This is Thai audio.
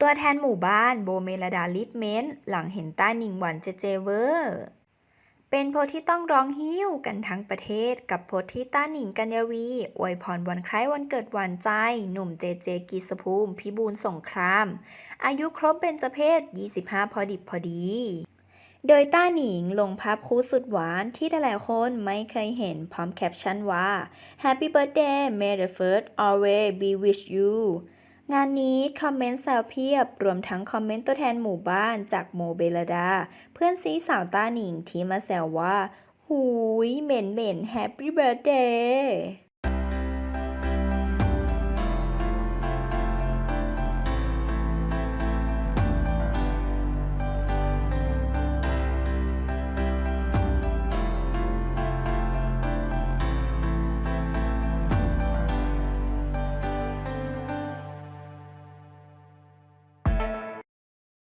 ตัวแทนหมู่บ้านโบเมลดาลิปเมนต์หลังเห็นต้าหนิงหวานเจเจเวอร์ เป็นโพที่ต้องร้องฮิ้วกันทั้งประเทศกับโพที่ต้าหนิงกัญญวีอวยพรวันคล้ายวันเกิดหวานใจ หนุ่มเจเจกีสภูมิ พิบูลสงคราม อายุครบเบญจเพศ 25 พอดิบพอดี โดยต้าหนิงลงภาพคู่สุดหวานที่หลายๆคนไม่เคยเห็นพร้อมแคปชั่นว่า Happy Birthday May the first always be with you งานนี้คอมเมนต์แซวเพียบ รวมทั้งคอมเมนต์ตัวแทนหมู่บ้านจากโมเบลดา เพื่อนซีสาวต้าหนิงที่มาแซวว่า หูยเหม็นเหม็นแฮปปี้เบิร์ดเดย์